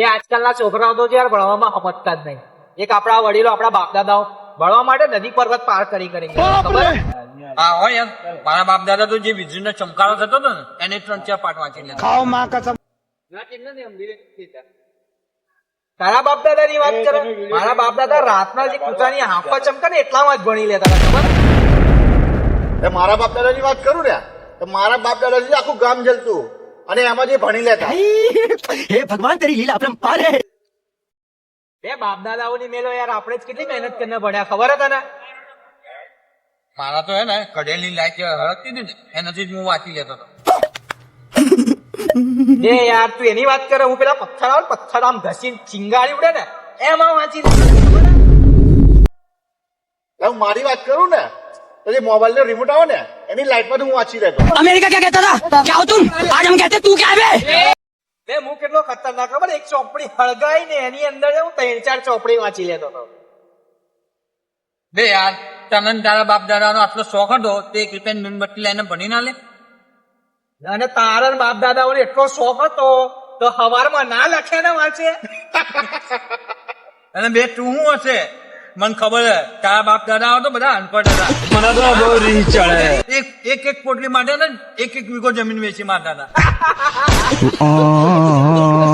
જે આજકાલના છોકરાઓ તો યાર ભણવામાં સમજતા જ નહીં. એક આપણા વડીલો આપણા બાપ દાદાઓ ભણવા માટે નદી પર્વત પાર કરી કરી ગયા. ખબર? હે? હોય યાર મારા બાપ દાદા તો જે વીજળી નો ચમકારો થતો હતો ને એને ત્રણ ચાર પાઠ વાંચી લેતા તારા બાપ દાદા ની વાત કરે. મારા બાપ દાદા રાતના જે કૂતાની હાંફા ચમકે ને એટલામાં જ ભણી લેતા ખબર? એ મારા બાપ દાદા ની વાત કરું ને તો મારા બાપ દાદાજી આખું ગામ જલતું અને એમાં જે ભણી લેતા. હે ભગવાન તારી લીલા આપણે પાર બે બાપ દાદાઓની મેલો યાર આપણે જ કેટલી મહેનત કરીને ભણ્યા ખબર હતા ને મારા તો હે ને કઢેલી લાઈટ હળકતી હતી ને એનાથી જ હું વાંચી લેતો હતો. બે યાર તું એની વાત કરે હું પેલા પથ્થર આવે પથ્થર આમ ઘસીને ચિંગાડી ઉડે ને એમાં વાંચી મારી વાત કરું ને? તો જે મોબાઈલ નો રિમોટ આવે ને એની લાઈટમાં હું વાંચી રહેતો अमेरिका क्या कहता था क्या हो तुम आज हम कहते तू क्या है बे? બે હું કેટલો ખતરનાક ખબર એક ચોપડી હળગાઈ ને એની અંદર હું ત્રણ ચાર ચોપડી વાંચી લેતો હતો બે યાર તને ને તારા બાપ દાદાનો આટલો શોખ હતો તે એક રૂપિયાની મીણબત્તી લઈને ભણી ના લે અને તારા બાપ દાદાઓને એટલો શોખ હતો તો હવારમાં ના લખે ને વાંચે અને બે તું શું હશે મને ખબર છે તારા બાપ દાદા તો બધા અનપઢ હતા એક એક એક પોટલી માટે ને એક એક વીઘો જમીન વેચી મારતા હતા